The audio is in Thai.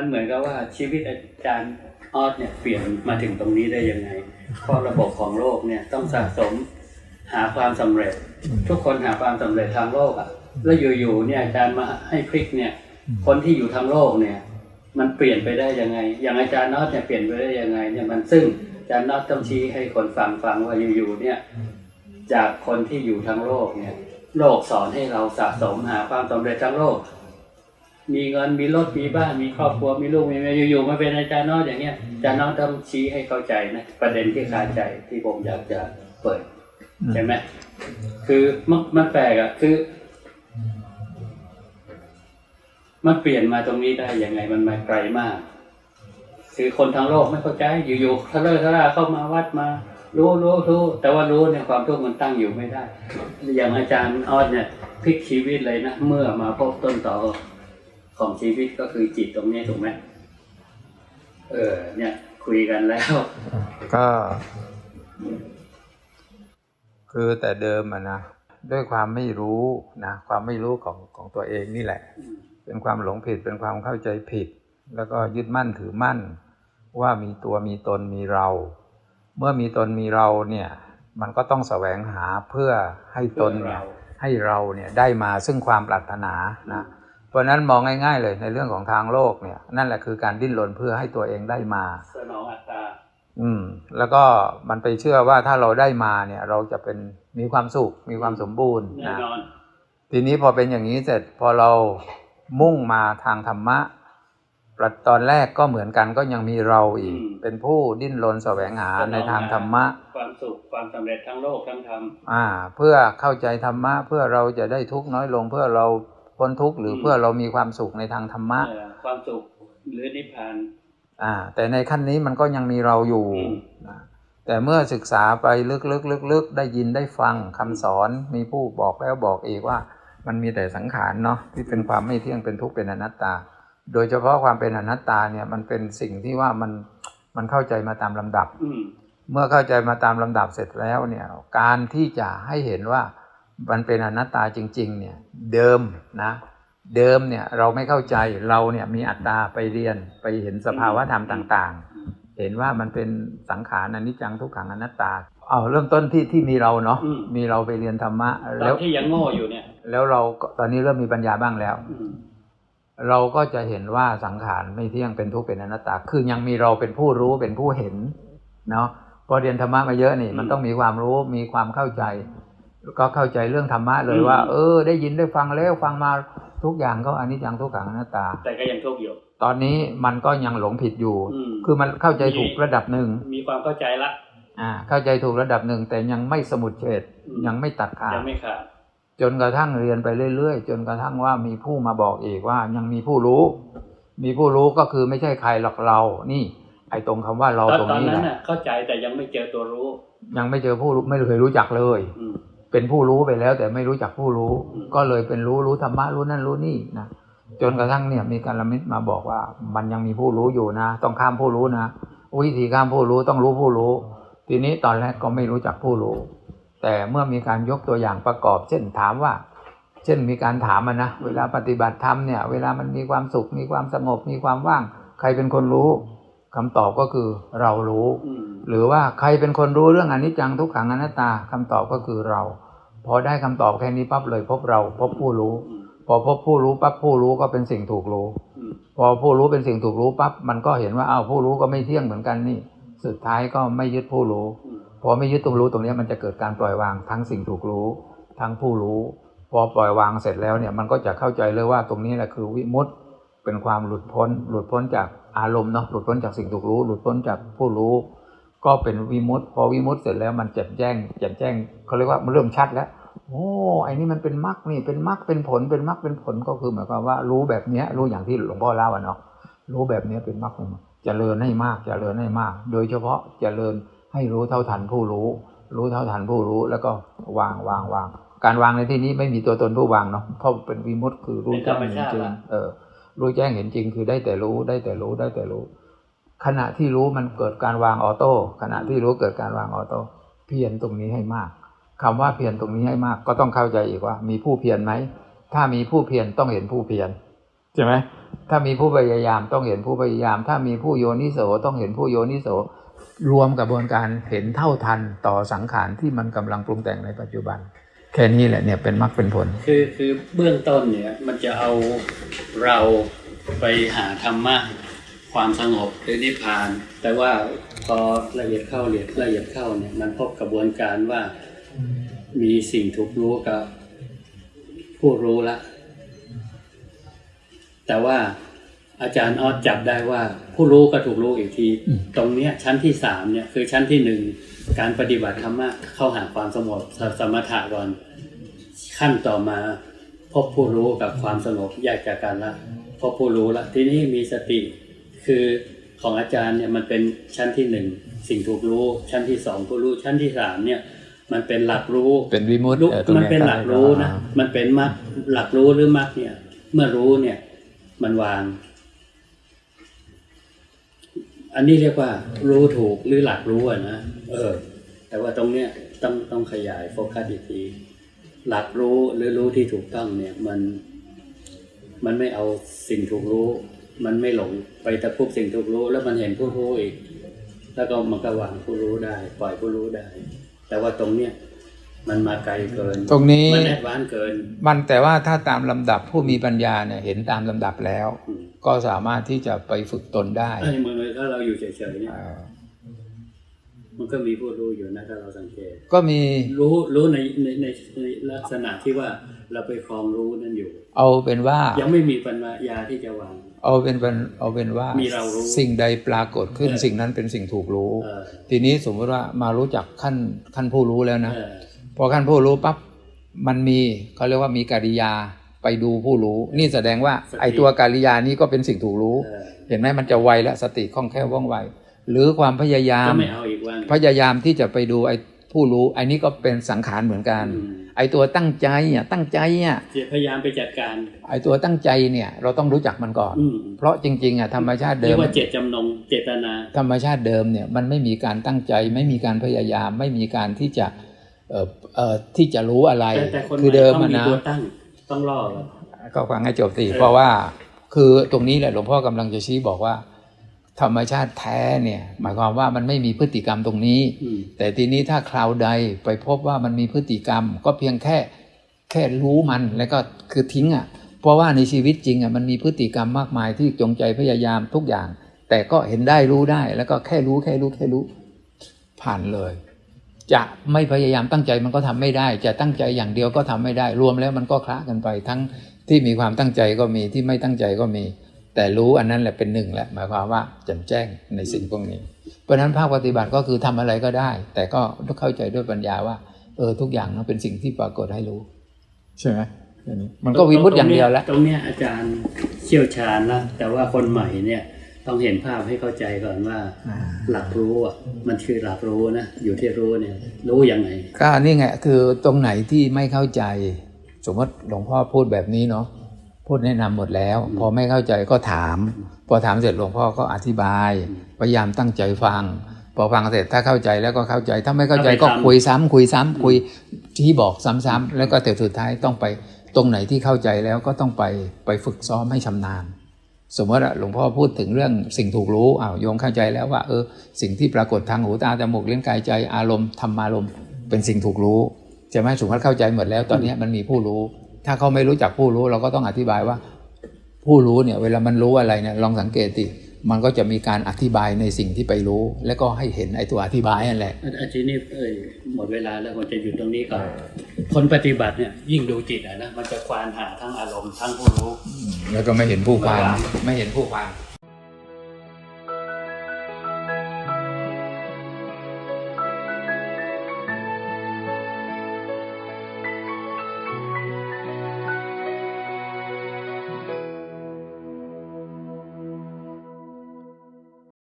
มันเหมือนกับว่าชีวิตอาจารย์ออสเนี่ยเปลี่ยนมาถึงตรงนี้ได้ยังไง เพราะระบบของโลกเนี่ยต้องสะสมหาความสำเร็จ ทุกคนหาความสำเร็จทางโลกอะ แล้วอยู่ๆเนี่ยอาจารย์มาให้พลิกเนี่ย คนที่อยู่ทางโลกเนี่ย มันเปลี่ยนไปได้ยังไง อย่างอาจารย์นอตเนี่ยเปลี่ยนไปได้ยังไงเนี่ยมันซึ่งอาจารย์นอตต้องชี้ให้คนฟังฟังว่าอยู่ๆเนี่ย จากคนที่อยู่ทางโลกเนี่ย โลกสอนให้เราสะสมหาความสำเร็จทางโลก มีเงินมีรถมีบ้านมีครอบครัวมีลูกมีเมียอยู่ๆมาเป็นอาจารย์น็อตอย่างเงี้ยอาจารย์น็อตต้องชี้ให้เข้าใจนะประเด็นที่คาใจที่ผมอยากจะเปิดใช่ไหมคือมันมันแปลกอะคือมันเปลี่ยนมาตรงนี้ได้ยังไงมันมาไกลมาก คือคนทั้งโลกไม่เข้าใจ อยู่ๆทะเลอะทะล่าเข้ามาวัดมา รู้รู้รู้แต่ว่ารู้เนี่ยความทุกข์มันตั้งอยู่ไม่ได้ อย่างอาจารย์ออดเนี่ยพลิกชีวิตเลยนะเมื่อมาพบต้นต่อ ของชีวิตก็คือจิตตรงนี้ถูกไหมเออ เนี่ยคุยกันแล้ว ก็ คือแต่เดิมอะนะด้วยความไม่รู้นะความไม่รู้ของของตัวเองนี่แหละ เป็นความหลงผิดเป็นความเข้าใจผิด แล้วก็ยึดมั่นถือมั่น ว่ามีตัวมีตนมีเรา เมื่อมีตนมีเราเนี่ย มันก็ต้องแสวงหาเพื่อให้ตนเนี่ยให้เราเนี่ยได้มาซึ่งความปรารถนานะ เพราะฉะนั้นมองง่ายๆเลยในเรื่องของทางโลกเนี่ย นั่นแหละคือการดิ้นรนเพื่อให้ตัวเองได้มาสนองอัตตาอืม แล้วก็มันไปเชื่อว่าถ้าเราได้มาเนี่ย เราจะเป็นมีความสุขมีความสมบูรณ์แน่นะนอนทีนี้พอเป็นอย่างนี้เสร็จพอเรามุ่งมาทางธรรมะประตอนแรกก็เหมือนกันก็ยังมีเราอีกอืมเป็นผู้ดิ้นรนแสวงหาในทางธรรมะ ความสุขความสำเร็จทั้งโลกทั้งธรรมอ่า เพื่อเข้าใจธรรมะ เพื่อเราจะได้ทุกข์น้อยลง เพื่อเรา พ้นทุกข์หรืออมเพื่อเรามีความสุขในทางธรรมะเอ่อความสุขหรือนิพพานอ่า แต่ในขั้นนี้มันก็ยังมีเราอยู่อืมนะแต่เมื่อศึกษาไปลึกๆลึกๆได้ยินได้ฟังคำสอนมีผู้บอกแล้วบอกอีกว่า มันมีแต่สังขารเนาะที่เป็นความไม่เที่ยงเป็นทุกข์เป็นอนัตตา โดยเฉพาะความเป็นอนัตตาเนี่ยมันเป็นสิ่งที่ว่ามันมันเข้าใจมาตามลำดับอืมเมื่อเข้าใจมาตามลำดับเสร็จแล้วเนี่ยการที่จะให้เห็นว่า มันเป็นอนัตตาจริงๆเนี่ยเดิมนะ เดิมเนี่ยเราไม่เข้าใจเราเนี่ยมีอัตตาไปเรียนไปเห็นสภาวะธรรมต่างๆ เห็นว่ามันเป็นสังขารอนิจจังทุกขังอนัตตาเอาเริ่มต้นที่ที่มีเราเนาะอืมมีเราไปเรียนธรรมะตอแล้นวที่ยังโง่อยู่เนี่ย แล้วเราก็ตอนนี้เริ่มมีปัญญาบ้างแล้วอืมเราก็จะเห็นว่าสังขารไม่เที่ยงเป็นทุกข์เป็นอนัตตา คือยังมีเราเป็นผู้รู้เป็นผู้เห็นเนาะพอเรียนธรรมะมาเยอะนี่ มันต้องมีความรู้มีความเข้าใจ ก็เข้าใจเรื่องธรรมะเลยว่า เออ ได้ยินได้ฟังแล้วฟังมาทุกอย่างก็อนิจจังทุกขังอนัตตา แต่ก็ยังทุกข์อยู่ตอนนี้มันก็ยังหลงผิดอยู่อืมคือมันเข้าใจถูกระดับหนึ่ง มีความเข้าใจละอ่า เข้าใจถูกระดับหนึ่งแต่ยังไม่สมุดเฉดอืมยังไม่ตัดขายัดงไม่ขาดจนกระทั่งเรียนไปเรื่อยๆ จนกระทั่งว่ามีผู้มาบอกอีกว่ายังมีผู้รู้ มีผู้รู้ก็คือไม่ใช่ใครหรอกเรา นี่ ไอ้ตรงคำว่าเราตอนตรงตอนนี้นั้นแหละน่ะเข้าใจแต่ยังไม่เจอตัวรู้ ยังไม่เจอผู้รู้ไม่เคยรู้จักเลยอืม เป็นผู้รู้ไปแล้ว แต่ไม่รู้จักผู้รู้ ก็เลยเป็นรู้รู้ธรรมะรู้นั่นรู้นี่นะจนกระทั่งเนี่ยมีการละมิตมาบอกว่า มันยังมีผู้รู้อยู่นะ ต้องข้ามผู้รู้นะวิธีข้ามผู้รู้ต้องรู้ผู้รู้ ทีนี้ตอนแรกก็ไม่รู้จักผู้รู้ แต่เมื่อมีการยกตัวอย่างประกอบ เช่นถามว่า เช่นมีการถามมันนะเวลาปฏิบัติธรรมเนี่ย เวลามันมีความสุขมีความสงบมีความว่าง ใครเป็นคนรู้ คำตอบก็คือเรารู้อืมหรือว่าใครเป็นคนรู้เรื่องอนิจจังทุกขังอนัตตาคำตอบก็คือเรา พอได้คำตอบแค่นี้ปั๊บเลยพบเราพบผู้รู้อืมพอพบผู้รู้ปั๊บผู้รู้ก็เป็นสิ่งถูกรู้อืมพอผู้รู้เป็นสิ่งถูกรู้ปั๊บมันก็เห็นว่าอ้าวผู้รู้ก็ไม่เที่ยงเหมือนกันนี่ สุดท้ายก็ไม่ยึดผู้รู้อืมพอไม่ยึดตัวรู้ตรงนี้มันจะเกิดการปล่อยวางทั้งสิ่งถูกรู้ ทั้งผู้รู้ พอปล่อยวางเสร็จแล้วเนี่ยมันก็จะเข้าใจเลยว่าตรงนี้แหละคือวิมุตติเป็นความหลุดพ้น หลุดพ้นจาก อารมณ์เนาะหลุดพ้นจากสิ่งถูกรู้ หลุดพ้นจากผู้รู้ ก็เป็นวิมุตติพอวิมุตติเสร็จแล้วมันแจ่มแจ้งแจ่มแจ้งเขาเรียกว่ามันเริ่มชัดแล้วโอ้ไอ้นี่มันเป็นมรรคนี่เป็นมรรคเป็นผลเป็นมรรคเป็นผลก็คือหมายความว่ารู้แบบเนี้ยรู้อย่างที่หลวงพ่อเล่าอะเนาะรู้แบบเนี้ยเป็นมรรคเป็นผลเจริญให้มากเจริญให้มาก โดยเฉพาะเจริญให้รู้เท่าทันผู้รู้ รู้เท่าทันผู้รู้แล้วก็วางวางวาง การวางในที่นี้ไม่มีตัวตนผู้วางเนาะเพราะเป็นวิมุตติคือรู้แจ้งเห็นจริงเออ รู้แจ้งเห็นจริงคือได้แต่รู้ได้แต่รู้ได้แต่รู้ ขณะที่รู้มันเกิดการวางออโต้ ขณะที่รู้เกิดการวางออโต้เพียรตรงนี้ให้มากคำว่าเพียรตรงนี้ให้มาก ก็ต้องเข้าใจอีกว่า มีผู้เพียรไหมถ้ามีผู้เพียรต้องเห็นผู้เพียรใช่ไหมถ้ามีผู้พยายามต้องเห็นผู้พยายาม ถ้ามีผู้โยนิโสต้องเห็นผู้โยนิโสรวมกระบวนการเห็นเท่าทันต่อสังขารที่มันกำลังปรุงแต่งในปัจจุบัน แค่นี้แหละเนี่ยเป็นมรรคเป็นผล คือคือเบื้องต้นเนี่ยมันจะเอาเราไปหาธรรมะความสงบหรือนิพพาน แต่ว่าพอละเอียดเข้าละเอียดละเอียดเข้าเนี่ยมันพบกระบวนการว่ามีสิ่งถูกรู้กับผู้รู้ละ แต่ว่า อาจารย์ออดจับได้ว่าผู้รู้ก็ถูกรู้อีกทีอืมตรงเนี้ยชั้นที่สามเนี่ยคือชั้นที่หนึ่งการปฏิบัติธรรมะเข้าหาความสงบสสมถะก่อนขั้นต่อมาพบผู้รู้กับความสงบแยกจากกันละพบผู้รู้ละทีนี้มีสติ คือของอาจารย์เนี่ยมันเป็นชั้นที่หนึ่งสิ่งถูกรู้ ชั้นที่สองผู้รู้ชั้นที่สามเนี่ยมันเป็นหลักรู้เป็นวิมุตติรู้อ่อตรงมันเป็นหลักรู้นะอ่ามันเป็นมรรคหลักรู้หรือมรรคเนี่ยเมื่อรู้เนี่ยมันวาง อันนี้เรียกว่ารู้ถูกหรือหลักรู้อะนะเออ แต่ว่าตรงเนี้ยต้องต้องขยายโฟกัสอีกทีหลักรู้หรือรู้ที่ถูกต้องเนี่ยมันมันไม่เอาสิ่งถูกรู้ มันไม่หลงไปตะคุบสิ่งถูกรู้ แล้วมันเห็นผู้รู้อีก แล้วก็มันก็วางผู้รู้ได้ ปล่อยผู้รู้ได้ แต่ว่าตรงเนี้ย มันมาไกลเกิน ตรงนี้มันแอดวานซ์เกิน มันแต่ว่าถ้าตามลำดับผู้มีปัญญาเนี่ยเห็นตามลำดับแล้วอืมก็สามารถที่จะไปฝึกตนได้ไอ้มือถ้าเราอยู่เฉยๆเนี่ยเอ่อมันก็มีผู้รู้อยู่นะถ้าเราสังเกต ก็มีรู้รู้ในในในในลักษณะที่ว่าเราไปครองรู้นั่นอยู่ เอาเป็นว่า ยังไม่มีปัญญาที่จะวาง เอาเป็นเป็นเอาเป็นว่ามีเรารู้สิ่งใดปรากฏขึ้นเออสิ่งนั้นเป็นสิ่งถูกรู้เออทีนี้สมมติว่ามารู้จักขั้นขั้นผู้รู้แล้วนะเออ พอขั้นผู้รู้ปั๊บมันมีเขาเรียกว่ามีกิริยาไปดูผู้รู้ นี่แสดงว่าไอตัวกิริยานี้ก็เป็นสิ่งถูกรู้เออเห็นไหมมันจะไวและสติคล่องแคล่วว่องไว หรือความพยายามก็ไม่เอาอีกว่างพยายามที่จะไปดูไอ้ผู้รู้ไอ้นี้ก็เป็นสังขารเหมือนกันอืมไอ้ตัวตั้งใจเนี่ยตั้งใจเนี่ยพยายามไปจัดการ ไอ้ตัวตั้งใจเนี่ยเราต้องรู้จักมันก่อนอืมเพราะจริงๆอะธรรมชาติเรีเดิยกมว่าเจตจำนงเจตนา ธรรมชาติเดิมเนี่ยมันไม่มีการตั้งใจ ไม่มีการพยายามไม่มีการที่จะเอ่อเอ่อ ที่จะรู้อะไรแต่แต่คนใหคืม่อเดิมต้องอะมีนะตัวตั้งต้องล่อก่อนก็ฟังให้จบสิเออเพราะว่าคือตรงนี้แหละหลวงพ่อกำลังจะชี้บอกว่า ธรรมชาติแท้เนี่ยหมายความว่ามันไม่มีพฤติกรรมตรงนี้อืมแต่ทีนี้ถ้าคราวใดไปพบว่ามันมีพฤติกรรม ก็เพียงแค่แค่รู้มันแล้วก็คือทิ้งอะเพราะว่าในชีวิตจริงอะมันมีพฤติกรรมมากมายที่จงใจพยายามทุกอย่าง แต่ก็เห็นได้รู้ได้ แล้วก็แค่รู้แค่รู้แค่รู้ผ่านเลย จะไม่พยายามตั้งใจมันก็ทำไม่ได้ จะตั้งใจอย่างเดียวก็ทำไม่ได้ รวมแล้วมันก็คละกันไป ทั้งที่มีความตั้งใจก็มีที่ไม่ตั้งใจก็มี แต่รู้อันนั้นแหละเป็นหนึ่งแหละหมายความว่าแจ่มแจ้งในสิ่งพวกนี้ เพราะฉะนั้นภาคปฏิบัติก็คือทำอะไรก็ได้ แต่ก็ต้องเข้าใจด้วยปัญญาว่าเออทุกอย่างนั้นเป็นสิ่งที่ปรากฏให้รู้ ใช่ไหมมันก็วิมุตติอย่างเดียวแล้วตรงเนี้ยอาจารย์เชี่ยวชาญแล้วแต่ว่าคนใหม่เนี่ย ต้องเห็นภาพให้เข้าใจก่อนว่า หลักรู้อะมันคือหลักรู้นะอยู่ที่รู้เนี่ย รู้ยังไงก็นี่ไงคือตรงไหนที่ไม่เข้าใจ สมมติหลวงพ่อพูดแบบนี้เนาะพูดแนะนำหมดแล้วอืมพอไม่เข้าใจก็ถาม พอถามเสร็จหลวงพ่อก็อธิบายอืมพยายามตั้งใจฟัง พอฟังเสร็จถ้าเข้าใจแล้วก็เข้าใจ ถ้าไม่เข้าใจเอาไปก็ทำคุยซ้ำคุยซ้ำคุยที่บอกซ้ำๆแล้วก็แต่สุดท้ายต้องไปตรงไหนที่เข้าใจแล้วก็ต้องไปไปฝึกซ้อมให้ชำนาญ สมมติอะหลวงพ่อพูดถึงเรื่องสิ่งถูกรู้อ้าวโยมเข้าใจแล้วว่าเออสิ่งที่ปรากฏทางหูตาจมูกเลี้ยงกายใจอารมณ์ธรรมารมณ์เป็นสิ่งถูกรู้ใช่ไหมสมมติเข้าใจหมดแล้วตอนนี้มันมีผู้รู้ ถ้าเขาไม่รู้จักผู้รู้เราก็ต้องอธิบายว่า ผู้รู้เนี่ยเวลามันรู้อะไรเนี่ยลองสังเกตดิ มันก็จะมีการอธิบายในสิ่งที่ไปรู้ แล้วก็ให้เห็นไอ้ตัวอธิบายนั่นแหละอาจารย์นี่เอ้ยหมดเวลาแล้วผมจะหยุดตรงนี้ก่อนคนปฏิบัติเนี่ยยิ่งดูจิตอะนะมันจะควานหาทั้งอารมณ์ทั้งผู้รู้ แล้วก็ไม่เห็นผู้ควานว่าไม่เห็นผู้ควาน